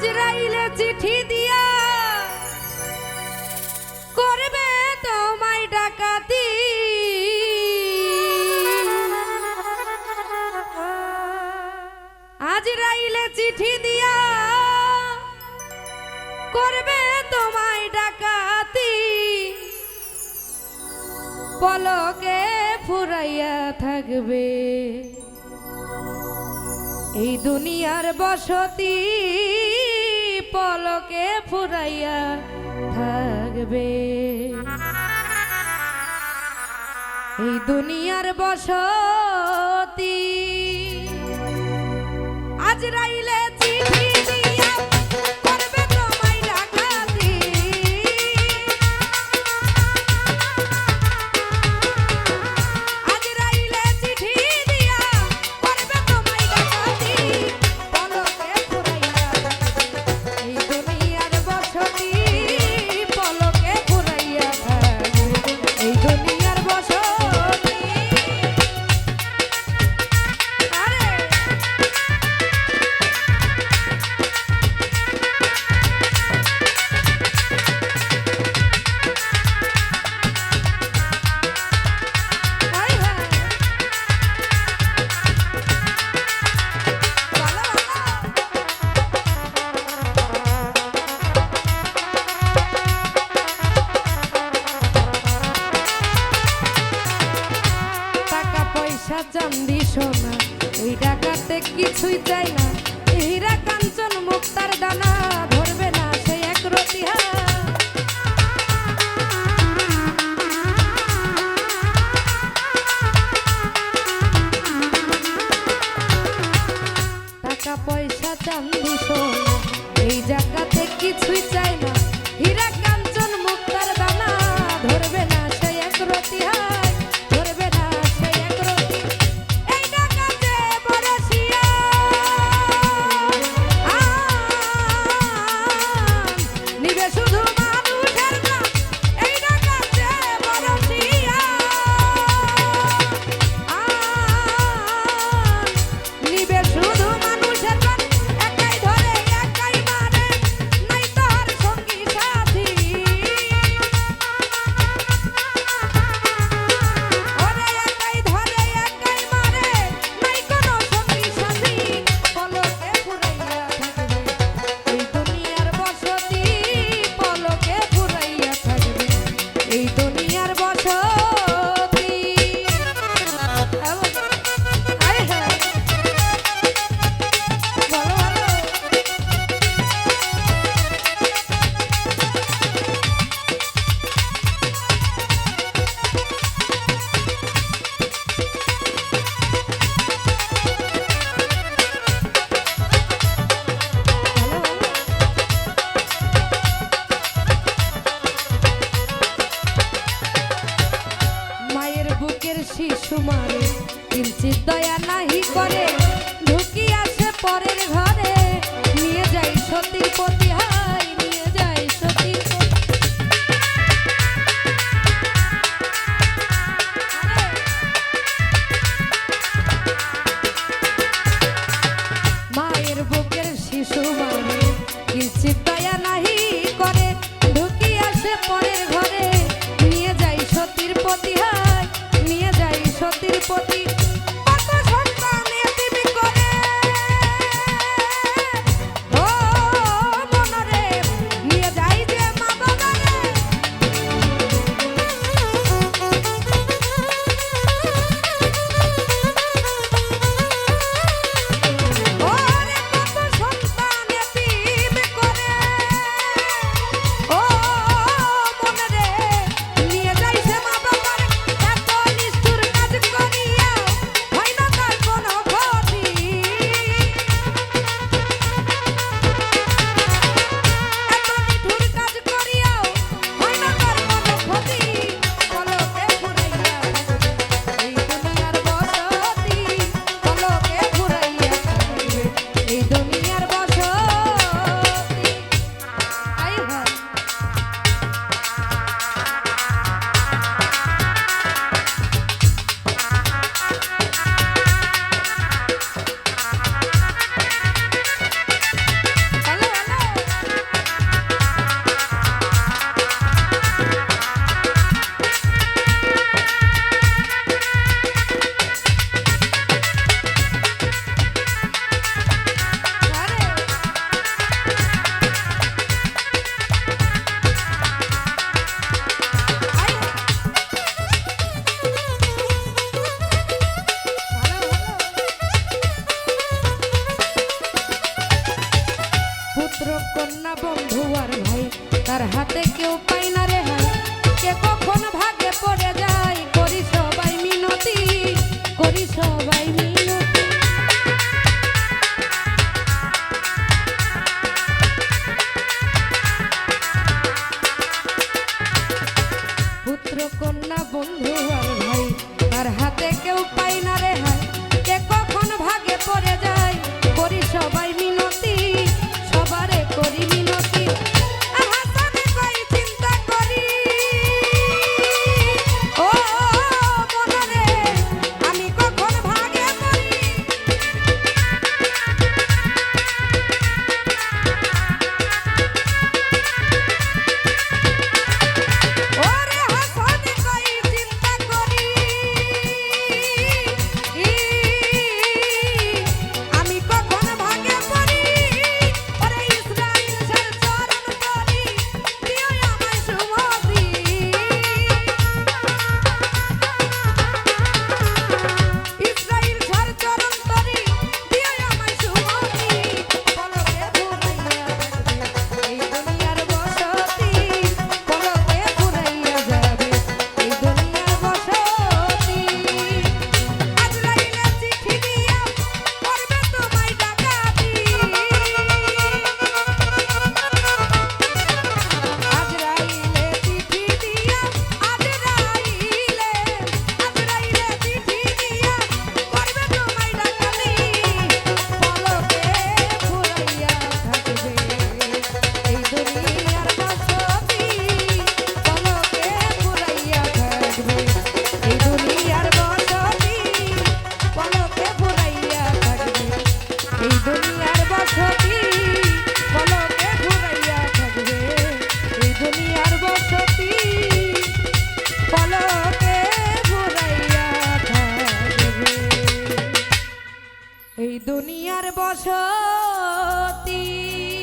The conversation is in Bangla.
আজরাইলে চিঠি দিয়া করবে তোমায় ডাকাতি। আজরাইলে চিঠি দিয়া করবে তোমায় ডাকাতি। পলকে ফুরাইয়া থাকবে। এই দুনিয়ার বসতি কে ফুরাইয়া থাকবে? এই দুনিয়ার বসতি আজ রাইলে day. সতীপতি, হাই, নিয়ে যায় সতীপতি। মায়ের বুকের শিশু মানে কিছু দয়া নাহি করে। ঢুকি আসে পরের ঘরে, নিয়ে যাই সতীর পতি হাই, নিয়ে যাই সতীর পতি পুত্র কন্যা বন্ধু আর ভাই, তার হাতে কেউ পাই না রে হাই। কে কখন ভাগে পড়ে যায়, করি সবাই মিনতি, করি সবাই control